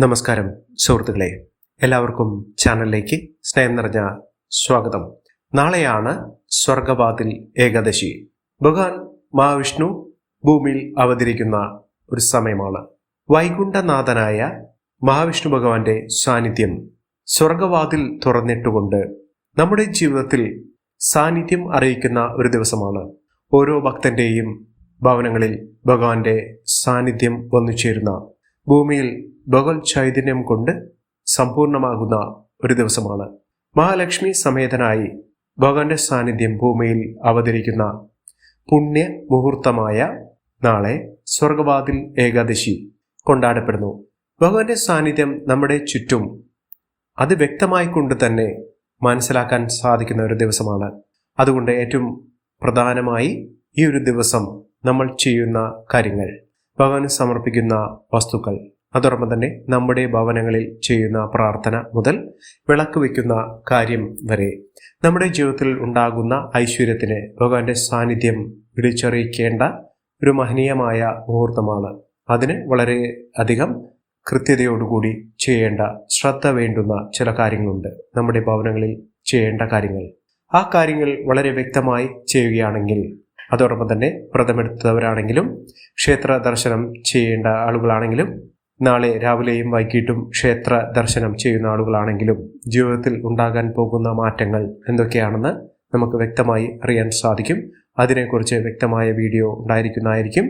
നമസ്കാരം സുഹൃത്തുക്കളെ. എല്ലാവർക്കും ചാനലിലേക്ക് സ്നേഹം നിറഞ്ഞ സ്വാഗതം. നാളെയാണ് സ്വർഗവാതിൽ ഏകാദശി. ഭഗവാൻ മഹാവിഷ്ണു ഭൂമിയിൽ അവതരിക്കുന്ന ഒരു സമയമാണ്. വൈകുണ്ഠനാഥനായ മഹാവിഷ്ണു ഭഗവാന്റെ സാന്നിധ്യം സ്വർഗവാതിൽ തുറന്നിട്ടുകൊണ്ട് നമ്മുടെ ജീവിതത്തിൽ സാന്നിധ്യം അറിയിക്കുന്ന ഒരു ദിവസമാണ്. ഓരോ ഭക്തന്റെയും ഭവനങ്ങളിൽ ഭഗവാന്റെ സാന്നിധ്യം വന്നു ചേരുന്ന ഭൂമിയിൽ ഭഗവത് ചൈതന്യം കൊണ്ട് സമ്പൂർണമാകുന്ന ഒരു ദിവസമാണ്. മഹാലക്ഷ്മി സമേതനായി ഭഗവാന്റെ സാന്നിധ്യം ഭൂമിയിൽ അവതരിക്കുന്ന പുണ്യ മുഹൂർത്തമായ നാളെ സ്വർഗവാതിൽ ഏകാദശി കൊണ്ടാടപ്പെടുന്നു. ഭഗവാന്റെ സാന്നിധ്യം നമ്മുടെ ചുറ്റും അത് വ്യക്തമായി കൊണ്ട് തന്നെ മനസ്സിലാക്കാൻ സാധിക്കുന്ന ഒരു ദിവസമാണ്. അതുകൊണ്ട് ഏറ്റവും പ്രധാനമായി ഈ ഒരു ദിവസം നമ്മൾ ചെയ്യുന്ന കാര്യങ്ങൾ. ഭഗവാന് സമർപ്പിക്കുന്ന വസ്തുക്കൾ. അതോടൊപ്പം തന്നെ നമ്മുടെ ഭവനങ്ങളിൽ ചെയ്യുന്ന പ്രാർത്ഥന മുതൽ വിളക്ക് വയ്ക്കുന്ന കാര്യം വരെ. നമ്മുടെ ജീവിതത്തിൽ ഉണ്ടാകുന്ന ഐശ്വര്യത്തിന് ഭഗവാന്റെ സാന്നിധ്യം വിളിച്ചറിയിക്കേണ്ട ഒരു മഹനീയമായ മുഹൂർത്തമാണ്. അതിന് വളരെ അധികം കൃത്യതയോടുകൂടി ചെയ്യേണ്ട ശ്രദ്ധ വേണ്ടുന്ന ചില കാര്യങ്ങളുണ്ട്. നമ്മുടെ ഭവനങ്ങളിൽ ചെയ്യേണ്ട കാര്യങ്ങൾ. ആ കാര്യങ്ങൾ വളരെ വ്യക്തമായി ചെയ്യുകയാണെങ്കിൽ അതോടൊപ്പം തന്നെ വ്രതമെടുത്തവരാണെങ്കിലും ക്ഷേത്ര ദർശനം ചെയ്യേണ്ട ആളുകളാണെങ്കിലും നാളെ രാവിലെയും വൈകിട്ടും ക്ഷേത്ര ദർശനം ചെയ്യുന്ന ആളുകളാണെങ്കിലും ജീവിതത്തിൽ ഉണ്ടാകാൻ പോകുന്ന മാറ്റങ്ങൾ എന്തൊക്കെയാണെന്ന് നമുക്ക് വ്യക്തമായി അറിയാൻ സാധിക്കും. അതിനെക്കുറിച്ച് വ്യക്തമായ വീഡിയോ ഉണ്ടായിരിക്കുന്നതായിരിക്കും.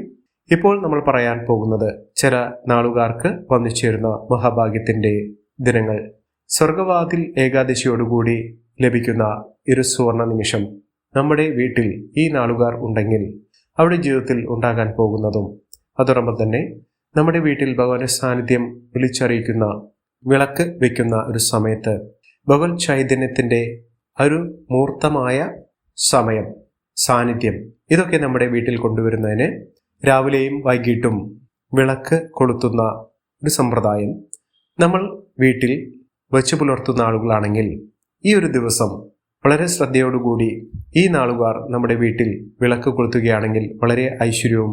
ഇപ്പോൾ നമ്മൾ പറയാൻ പോകുന്നത് ചില നാളുകാർക്ക് വന്നു ചേരുന്ന മഹാഭാഗ്യത്തിന്റെ ദിനങ്ങൾ. സ്വർഗവാതിൽ ഏകാദശിയോടുകൂടി ലഭിക്കുന്ന ഒരു സുവർണ നിമിഷം നമ്മുടെ വീട്ടിൽ ഈ നാളുകാർ ഉണ്ടെങ്കിൽ അവിടെ ജീവിതത്തിൽ ഉണ്ടാകാൻ പോകുന്നതും അതോടൊപ്പം തന്നെ നമ്മുടെ വീട്ടിൽ ഭഗവാന്റെ സാന്നിധ്യം വിളിച്ചറിയിക്കുന്ന വിളക്ക് വയ്ക്കുന്ന ഒരു സമയത്ത് ഭഗവത് ചൈതന്യത്തിന്റെ ഒരു മൂർത്തമായ സമയം സാന്നിധ്യം ഇതൊക്കെ നമ്മുടെ വീട്ടിൽ കൊണ്ടുവരുന്നതിന് രാവിലെയും വൈകിട്ടും വിളക്ക് കൊളുത്തുന്ന ഒരു സമ്പ്രദായം നമ്മൾ വീട്ടിൽ വച്ചു പുലർത്തുന്ന ആളുകളാണെങ്കിൽ ഈ ഒരു ദിവസം വളരെ ശ്രദ്ധയോടുകൂടി ഈ നാളുകാർ നമ്മുടെ വീട്ടിൽ വിളക്ക് കൊളുത്തുകയാണെങ്കിൽ വളരെ ഐശ്വര്യവും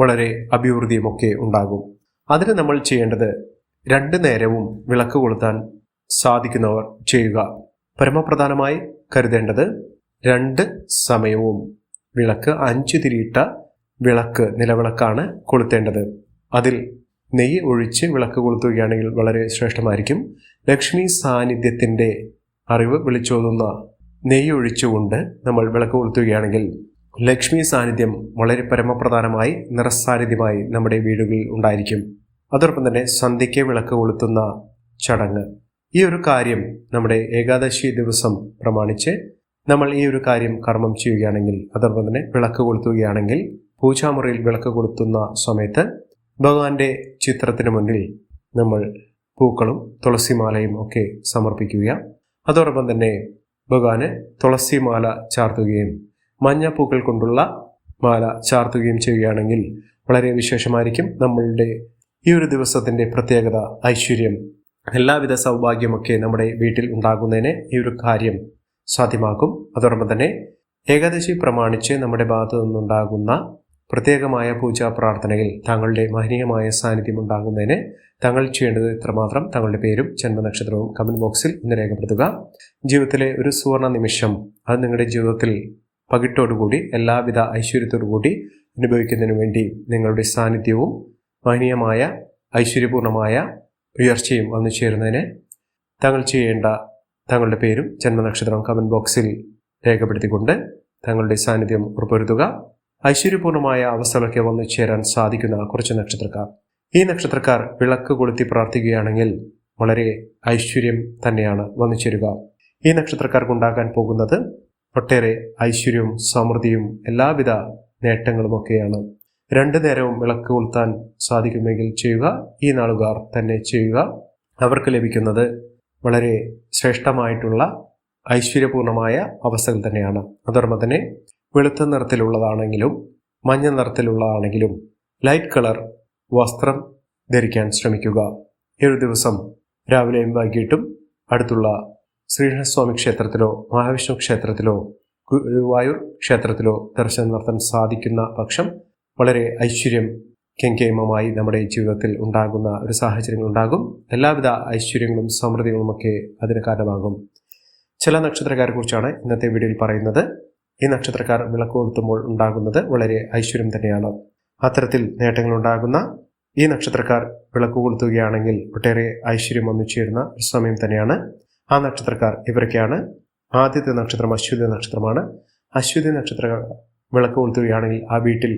വളരെ അഭിവൃദ്ധിയും ഒക്കെ ഉണ്ടാകും. അതിന് നമ്മൾ ചെയ്യേണ്ടത് രണ്ട് നേരവും വിളക്ക് കൊളുത്താൻ സാധിക്കുന്നവർ ചെയ്യുക. പരമപ്രധാനമായി കരുതേണ്ടത് രണ്ട് സമയവും വിളക്ക് അഞ്ച് തിരിയിട്ട വിളക്ക് നിലവിളക്കാണ് കൊളുത്തേണ്ടത്. അതിൽ നെയ്യ് ഒഴിച്ച് വിളക്ക് കൊളുത്തുകയാണെങ്കിൽ വളരെ ശ്രേഷ്ഠമായിരിക്കും. ലക്ഷ്മി സാന്നിധ്യത്തിന്റെ അറിവ് വിളിച്ചോതുന്ന നെയ്യ് ഒഴിച്ചുകൊണ്ട് നമ്മൾ വിളക്ക് കൊളുത്തുകയാണെങ്കിൽ ലക്ഷ്മി സാന്നിധ്യം വളരെ പരമപ്രധാനമായി നിറസാന്നിധ്യമായി നമ്മുടെ വീടുകളിൽ ഉണ്ടായിരിക്കും. അതോടൊപ്പം തന്നെ സന്ധ്യയ്ക്ക് വിളക്ക് കൊളുത്തുന്ന ചടങ്ങ്. ഈ ഒരു കാര്യം നമ്മുടെ ഏകാദശി ദിവസം പ്രമാണിച്ച് നമ്മൾ ഈ ഒരു കാര്യം കർമ്മം ചെയ്യുകയാണെങ്കിൽ അതോടൊപ്പം തന്നെ വിളക്ക് കൊളുത്തുകയാണെങ്കിൽ പൂജാമുറിയിൽ വിളക്ക് കൊളുത്തുന്ന സമയത്ത് ഭഗവാന്റെ ചിത്രത്തിന് മുന്നിൽ നമ്മൾ പൂക്കളും തുളസിമാലയും ഒക്കെ സമർപ്പിക്കുക. അതോടൊപ്പം തന്നെ ഭഗവാന് തുളസിമാല ചാർത്തുകയും മഞ്ഞപ്പൂക്കൾ കൊണ്ടുള്ള മാല ചാർത്തുകയും ചെയ്യുകയാണെങ്കിൽ വളരെ വിശേഷമായിരിക്കും നമ്മളുടെ ഈ ഒരു ദിവസത്തിന്റെ പ്രത്യേകത ഐശ്വര്യം എല്ലാവിധ സൗഭാഗ്യമൊക്കെ നമ്മുടെ വീട്ടിൽ ഉണ്ടാകുന്നതിന് ഈ ഒരു കാര്യം സാധ്യമാക്കും. അതോടൊപ്പം തന്നെ ഏകാദശി പ്രമാണിച്ച് നമ്മുടെ ഭാഗത്തു നിന്നുണ്ടാകുന്ന പ്രത്യേകമായ പൂജാ പ്രാർത്ഥനയിൽ താങ്കളുടെ മഹനീയമായ സാന്നിധ്യം ഉണ്ടാകുന്നതിന് താങ്കൾ ചെയ്യേണ്ടത് ഇത്രമാത്രം. താങ്കളുടെ പേരും ജന്മനക്ഷത്രവും കമന്റ് ബോക്സിൽ ഒന്ന് രേഖപ്പെടുത്തുക. ജീവിതത്തിലെ ഒരു സുവർണ നിമിഷം അത് നിങ്ങളുടെ ജീവിതത്തിൽ പകിട്ടോടുകൂടി എല്ലാവിധ ഐശ്വര്യത്തോടുകൂടി അനുഭവിക്കുന്നതിന് വേണ്ടി നിങ്ങളുടെ സാന്നിധ്യവും മഹനീയമായ ഐശ്വര്യപൂർണമായ ഉയർച്ചയും വന്നു ചേരുന്നതിന് താങ്കൾ ചെയ്യേണ്ട താങ്കളുടെ പേരും ജന്മനക്ഷത്രവും കമന്റ് ബോക്സിൽ രേഖപ്പെടുത്തിക്കൊണ്ട് താങ്കളുടെ സാന്നിധ്യം ഉറപ്പുവരുത്തുക. ഐശ്വര്യപൂർണമായ അവസ്ഥകളൊക്കെ വന്നു ചേരാൻ സാധിക്കുന്ന കുറച്ച് നക്ഷത്രക്കാർ. ഈ നക്ഷത്രക്കാർ വിളക്ക് കൊളുത്തി പ്രാർത്ഥിക്കുകയാണെങ്കിൽ വളരെ ഐശ്വര്യം തന്നെയാണ് വന്നു ചേരുക ഈ നക്ഷത്രക്കാർക്ക് ഉണ്ടാകാൻ പോകുന്നത് ഒട്ടേറെ ഐശ്വര്യവും സമൃദ്ധിയും എല്ലാവിധ നേട്ടങ്ങളും ഒക്കെയാണ് രണ്ടു നേരവും വിളക്ക് കൊളുത്താൻ സാധിക്കുമെങ്കിൽ ചെയ്യുക ഈ നാളുകാർ തന്നെ ചെയ്യുക. അവർക്ക് ലഭിക്കുന്നത് വളരെ ശ്രേഷ്ഠമായിട്ടുള്ള ഐശ്വര്യപൂർണമായ അവസ്ഥകൾ തന്നെയാണ്. അതോടൊപ്പം തന്നെ വെളുത്ത നിറത്തിലുള്ളതാണെങ്കിലും മഞ്ഞ നിറത്തിലുള്ളതാണെങ്കിലും ലൈറ്റ് കളർ വസ്ത്രം ധരിക്കാൻ ശ്രമിക്കുക. ഏഴു ദിവസം രാവിലെയും വൈകിട്ടും അടുത്തുള്ള ശ്രീകൃഷ്ണസ്വാമി ക്ഷേത്രത്തിലോ മഹാവിഷ്ണു ക്ഷേത്രത്തിലോ ഗുരുവായൂർ ക്ഷേത്രത്തിലോ ദർശനം നടത്താൻ സാധിക്കുന്ന പക്ഷം വളരെ ഐശ്വര്യം കെങ്കേമമായി നമ്മുടെ ജീവിതത്തിൽ ഉണ്ടാകുന്ന ഒരു സാഹചര്യങ്ങൾ ഉണ്ടാകും. എല്ലാവിധ ഐശ്വര്യങ്ങളും സമൃദ്ധികളുമൊക്കെ അതിന് കാരണമാകും. ചില നക്ഷത്രക്കാരെ കുറിച്ചാണ് ഇന്നത്തെ വീഡിയോയിൽ പറയുന്നത്. ഈ നക്ഷത്രക്കാർ വിളക്ക് കൊളുത്തുമ്പോൾ ഉണ്ടാകുന്നത് വളരെ ഐശ്വര്യം തന്നെയാണ്. അത്തരത്തിൽ നേട്ടങ്ങൾ ഉണ്ടാകുന്ന ഈ നക്ഷത്രക്കാർ വിളക്ക് കൊളുത്തുകയാണെങ്കിൽ ഒട്ടേറെ ഐശ്വര്യം ഒന്നിച്ചേരുന്ന ചേരുന്ന ഒരു സമയം തന്നെയാണ്. ആ നക്ഷത്രക്കാർ ഇവരൊക്കെയാണ്. ആദ്യത്തെ നക്ഷത്രം അശ്വതി നക്ഷത്രമാണ്. അശ്വതി നക്ഷത്ര വിളക്ക് കൊളുത്തുകയാണെങ്കിൽ ആ വീട്ടിൽ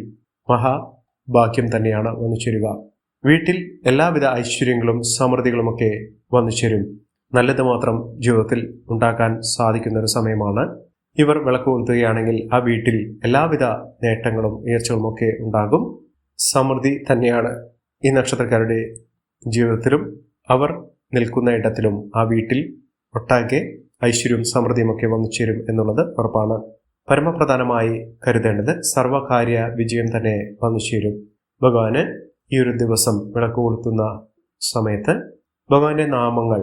മഹാഭാഗ്യം തന്നെയാണ് വന്നു ചേരുക വീട്ടിൽ എല്ലാവിധ ഐശ്വര്യങ്ങളും സമൃദ്ധികളുമൊക്കെ വന്നു ചേരും നല്ലത് മാത്രം ജീവിതത്തിൽ ഉണ്ടാക്കാൻ സാധിക്കുന്ന ഒരു സമയമാണ്. ഇവർ വിളക്ക് കൊളുത്തുകയാണെങ്കിൽ ആ വീട്ടിൽ എല്ലാവിധ നേട്ടങ്ങളും ഉയർച്ചകളും ഒക്കെ ഉണ്ടാകും. സമൃദ്ധി തന്നെയാണ് ഈ നക്ഷത്രക്കാരുടെ ജീവിതത്തിലും അവർ നിൽക്കുന്ന ഇടത്തിലും ആ വീട്ടിൽ ഒട്ടാകെ ഐശ്വര്യവും സമൃദ്ധിയും ഒക്കെ വന്നു ചേരും എന്നുള്ളത് ഉറപ്പാണ്. പരമപ്രധാനമായി കരുതേണ്ടത് സർവകാര്യ വിജയം തന്നെ വന്നു ചേരും. ഭഗവാന് ഈ ഒരു ദിവസം വിളക്ക് കൊളുത്തുന്ന സമയത്ത് ഭഗവാന്റെ നാമങ്ങൾ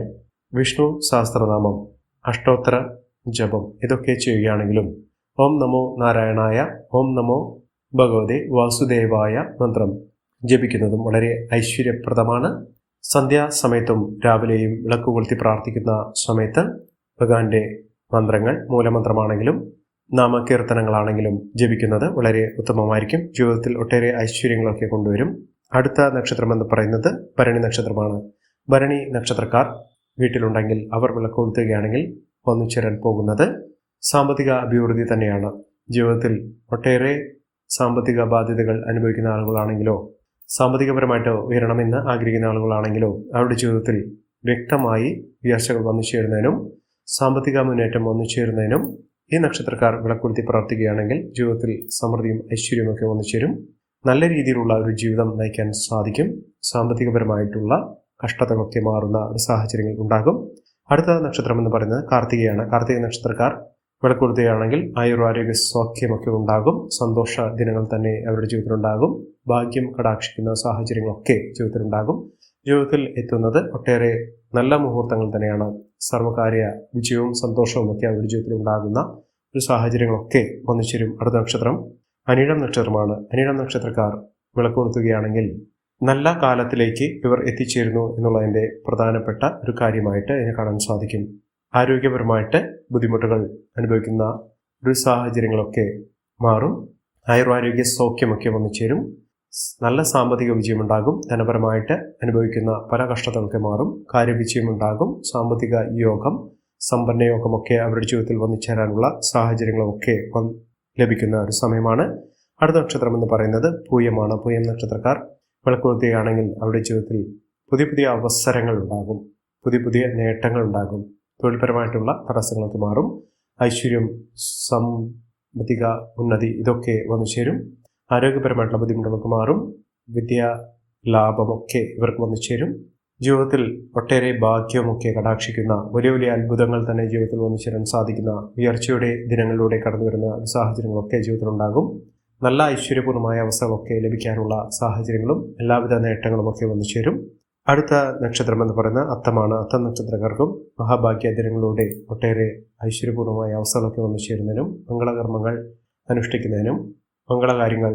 വിഷ്ണു സഹസ്രനാമം അഷ്ടോത്തര ജപം ഇതൊക്കെ ചെയ്യുകയാണെങ്കിലും ഓം നമോ നാരായണായ ഓം നമോ ഭഗവതി വാസുദേവായ മന്ത്രം ജപിക്കുന്നതും വളരെ ഐശ്വര്യപ്രദമാണ്. സന്ധ്യാസമയത്തും രാവിലെയും വിളക്ക് കൊളുത്തി പ്രാർത്ഥിക്കുന്ന സമയത്ത് ഭഗവാന്റെ മന്ത്രങ്ങൾ മൂലമന്ത്രമാണെങ്കിലും നാമകീർത്തനങ്ങളാണെങ്കിലും ജപിക്കുന്നത് വളരെ ഉത്തമമായിരിക്കും. ജീവിതത്തിൽ ഒട്ടേറെ ഐശ്വര്യങ്ങളൊക്കെ കൊണ്ടുവരും. അടുത്ത നക്ഷത്രം എന്ന് പറയുന്നത് ഭരണി നക്ഷത്രമാണ്. ഭരണി നക്ഷത്രക്കാർ വീട്ടിലുണ്ടെങ്കിൽ അവർ വിളക്ക് കൊളുത്തുകയാണെങ്കിൽ വന്നു ചേരാൻ പോകുന്നത് സാമ്പത്തിക അഭിവൃദ്ധി തന്നെയാണ്. ജീവിതത്തിൽ ഒട്ടേറെ സാമ്പത്തിക ബാധ്യതകൾ അനുഭവിക്കുന്ന ആളുകളാണെങ്കിലോ സാമ്പത്തികപരമായിട്ട് ഉയരണമെന്ന് ആഗ്രഹിക്കുന്ന ആളുകളാണെങ്കിലോ അവരുടെ ജീവിതത്തിൽ വ്യക്തമായി ഉയർച്ചകൾ വന്നു ചേരുന്നതിനും സാമ്പത്തിക മുന്നേറ്റം വന്നു ചേരുന്നതിനും ഈ നക്ഷത്രക്കാർ വിളക്കുരുത്തി പ്രവർത്തിക്കുകയാണെങ്കിൽ ജീവിതത്തിൽ സമൃദ്ധിയും ഐശ്വര്യമൊക്കെ വന്നു ചേരും നല്ല രീതിയിലുള്ള ഒരു ജീവിതം നയിക്കാൻ സാധിക്കും. സാമ്പത്തികപരമായിട്ടുള്ള കഷ്ടതകളൊക്കെ മാറുന്ന ഒരു സാഹചര്യങ്ങൾ ഉണ്ടാകും. അടുത്ത നക്ഷത്രം എന്ന് പറയുന്നത് കാർത്തികയാണ്. കാർത്തിക നക്ഷത്രക്കാർ വിളക്കൊടുത്തുകയാണെങ്കിൽ ആയുർആരോഗ്യ സൗഖ്യമൊക്കെ ഉണ്ടാകും. സന്തോഷ ദിനങ്ങൾ തന്നെ അവരുടെ ജീവിതത്തിലുണ്ടാകും. ഭാഗ്യം കടാക്ഷിക്കുന്ന സാഹചര്യങ്ങളൊക്കെ ജീവിതത്തിലുണ്ടാകും. ജീവിതത്തിൽ എത്തുന്നത് ഒട്ടേറെ നല്ല മുഹൂർത്തങ്ങൾ തന്നെയാണ്. സർവകാര്യ വിജയവും സന്തോഷവും ഒക്കെ അവരുടെ ജീവിതത്തിൽ ഉണ്ടാകുന്ന ഒരു സാഹചര്യങ്ങളൊക്കെ ഒന്നിച്ചേരും അടുത്ത നക്ഷത്രം. അനിഴം നക്ഷത്രമാണ്. അനിഴം നക്ഷത്രക്കാർ വിളക്കൊടുത്തുകയാണെങ്കിൽ നല്ല കാലത്തിലേക്ക് ഇവർ എത്തിച്ചേരുന്നു എന്നുള്ളതിന്റെ പ്രധാനപ്പെട്ട ഒരു കാര്യമായിട്ട് ഇതിനെ കാണാൻ സാധിക്കും. ആരോഗ്യപരമായിട്ട് ബുദ്ധിമുട്ടുകൾ അനുഭവിക്കുന്ന ഒരു സാഹചര്യങ്ങളൊക്കെ മാറും. ആയുർവാരോഗ്യ സൗഖ്യമൊക്കെ വന്നു ചേരും. നല്ല സാമ്പത്തിക വിജയമുണ്ടാകും. ധനപരമായിട്ട് അനുഭവിക്കുന്ന പല കഷ്ടതകളൊക്കെ മാറും. കാര്യവിജയമുണ്ടാകും. സാമ്പത്തിക യോഗം സമ്പന്ന സമ്പന്നയോഗമൊക്കെ അവരുടെ ജീവിതത്തിൽ വന്നു ചേരാനുള്ള സാഹചര്യങ്ങളൊക്കെ ലഭിക്കുന്ന ഒരു സമയമാണ്. അടുത്ത നക്ഷത്രം എന്ന് പറയുന്നത് പൂയമാണ്. പൂയം നക്ഷത്രക്കാർ വിളക്കൊളുത്തുകയാണെങ്കിൽ അവരുടെ ജീവിതത്തിൽ പുതിയ പുതിയ അവസരങ്ങൾ ഉണ്ടാകും. പുതിയ പുതിയ നേട്ടങ്ങൾ ഉണ്ടാകും. തൊഴിൽപരമായിട്ടുള്ള തടസ്സങ്ങളൊക്കെ മാറും. ഐശ്വര്യം സാമ്പത്തിക ഉന്നതി ഇതൊക്കെ വന്നു ചേരും. ആരോഗ്യപരമായിട്ടുള്ള ബുദ്ധിമുട്ടുകളൊക്കെ മാറും. വിദ്യാ ലാഭമൊക്കെ ഇവർക്ക് വന്നു ചേരും. ജീവിതത്തിൽ ഒട്ടേറെ ഭാഗ്യമൊക്കെ കടാക്ഷിക്കുന്ന വലിയ വലിയ അത്ഭുതങ്ങൾ തന്നെ ജീവിതത്തിൽ വന്നു ചേരാൻ സാധിക്കുന്ന ഉയർച്ചയുടെ ദിനങ്ങളിലൂടെ കടന്നു വരുന്ന സാഹചര്യങ്ങളൊക്കെ ജീവിതത്തിലുണ്ടാകും. നല്ല ഐശ്വര്യപൂർണമായ അവസരമൊക്കെ ലഭിക്കാനുള്ള സാഹചര്യങ്ങളും എല്ലാവിധ നേട്ടങ്ങളും ഒക്കെ വന്നു ചേരും അടുത്ത നക്ഷത്രം എന്ന് പറയുന്ന അത്തമാണ്. അത്ത നക്ഷത്രക്കാർക്കും മഹാഭാഗ്യ ദിനങ്ങളിലൂടെ ഒട്ടേറെ ഐശ്വര്യപൂർണമായ അവസരങ്ങളൊക്കെ വന്നു ചേരുന്നതിനും മംഗളകർമ്മങ്ങൾ അനുഷ്ഠിക്കുന്നതിനും മംഗളകാര്യങ്ങൾ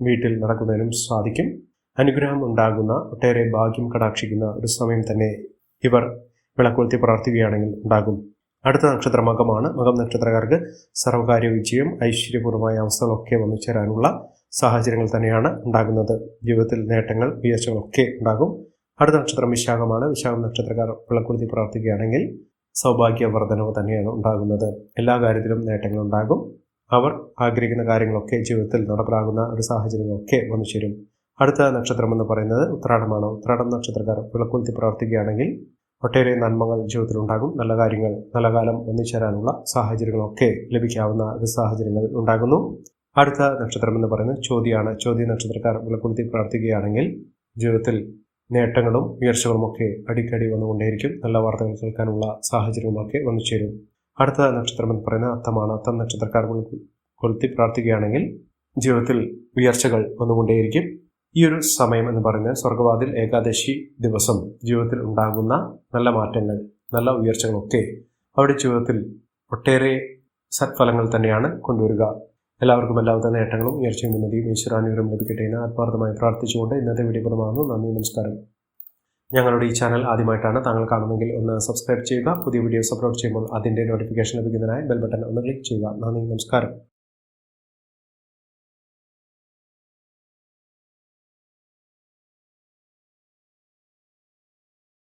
വീട്ടിൽ നടക്കുന്നതിനും സാധിക്കും. അനുഗ്രഹം ഉണ്ടാകുന്ന ഒട്ടേറെ ഭാഗ്യം കടാക്ഷിക്കുന്ന ഒരു സമയം തന്നെ ഇവർ വിളക്കൊളുത്തി പ്രാർത്ഥിക്കുകയാണെങ്കിൽ ഉണ്ടാകും. അടുത്ത നക്ഷത്രം മകമാണ്. മകം നക്ഷത്രക്കാർക്ക് സർവകാര്യ വിജയം ഐശ്വര്യപൂർവമായ അവസ്ഥകളൊക്കെ വന്നു ചേരാനുള്ള സാഹചര്യങ്ങൾ തന്നെയാണ് ഉണ്ടാകുന്നത്. ജീവിതത്തിൽ നേട്ടങ്ങൾ ഉയർച്ചകളൊക്കെ ഉണ്ടാകും. അടുത്ത നക്ഷത്രം വിശാഖമാണ്. വിശാഖം നക്ഷത്രക്കാർ വിളക്കുളുത്തി പ്രാർത്ഥിക്കുകയാണെങ്കിൽ സൗഭാഗ്യവർദ്ധനവ് തന്നെയാണ് ഉണ്ടാകുന്നത്. എല്ലാ കാര്യത്തിലും നേട്ടങ്ങൾ ഉണ്ടാകും. അവർ ആഗ്രഹിക്കുന്ന കാര്യങ്ങളൊക്കെ ജീവിതത്തിൽ നടപ്പിലാകുന്ന ഒരു സാഹചര്യങ്ങളൊക്കെ വന്നു ചേരും. അടുത്ത നക്ഷത്രം എന്ന് പറയുന്നത് ഉത്രാടമാണ്. ഉത്രാടം നക്ഷത്രക്കാർ വിളക്കുളുത്തി പ്രവർത്തിക്കുകയാണെങ്കിൽ ഒട്ടേറെ നന്മകൾ ജീവിതത്തിലുണ്ടാകും നല്ല കാര്യങ്ങൾ നല്ല കാലം ഒന്നിച്ചേരാനുള്ള സാഹചര്യങ്ങളൊക്കെ ലഭിക്കാവുന്ന ഒരു സാഹചര്യങ്ങൾ ഉണ്ടാകുന്നു. അടുത്ത നക്ഷത്രം എന്ന് പറയുന്നത് ചോദ്യമാണ് ചോദ്യ നക്ഷത്രക്കാർ വിളക്കുളുത്തി പ്രാർത്ഥിക്കുകയാണെങ്കിൽ ജീവിതത്തിൽ നേട്ടങ്ങളും ഉയർച്ചകളുമൊക്കെ അടിക്കടി വന്നുകൊണ്ടേയിരിക്കും. നല്ല വാർത്തകൾ കേൾക്കാനുള്ള സാഹചര്യങ്ങളൊക്കെ വന്നു ചേരും അടുത്ത നക്ഷത്രം എന്ന് പറയുന്നത് അത്തമാണ്. അത്തം നക്ഷത്രക്കാർ കൊളുത്തി പ്രാർത്ഥിക്കുകയാണെങ്കിൽ ജീവിതത്തിൽ ഉയർച്ചകൾ വന്നുകൊണ്ടേയിരിക്കും. ഈ ഒരു സമയം എന്ന് പറയുന്നത് സ്വർഗവാതിൽ ഏകാദശി ദിവസം ജീവിതത്തിൽ ഉണ്ടാകുന്ന നല്ല മാറ്റങ്ങൾ നല്ല ഉയർച്ചകളൊക്കെ അവരുടെ ജീവിതത്തിൽ ഒട്ടേറെ സത്ഫലങ്ങൾ തന്നെയാണ് കൊണ്ടുവരിക. എല്ലാവർക്കും എല്ലാവിധ നേട്ടങ്ങളും ഉയർച്ചയും ഉന്നതിയും ഈശ്വരാനുഗ്രഹം ലഭിക്കട്ടെ എന്ന് ആത്മാർത്ഥമായി പ്രാർത്ഥിച്ചുകൊണ്ട് ഇന്നത്തെ വീഡിയോ പുറമാകുന്നു നന്ദി നമസ്കാരം. ഞങ്ങളുടെ ഈ ചാനൽ ആദ്യമായിട്ടാണ് താങ്കൾ കാണുന്നെങ്കിൽ ഒന്ന് സബ്സ്ക്രൈബ് ചെയ്യുക. പുതിയ വീഡിയോസ് അപ്ലോഡ് ചെയ്യുമ്പോൾ അതിന്റെ നോട്ടിഫിക്കേഷൻ ലഭിക്കുന്നതിനായി ബെൽ ബട്ടൺ ഒന്ന് ക്ലിക്ക് ചെയ്യുക. നന്ദി നമസ്കാരം.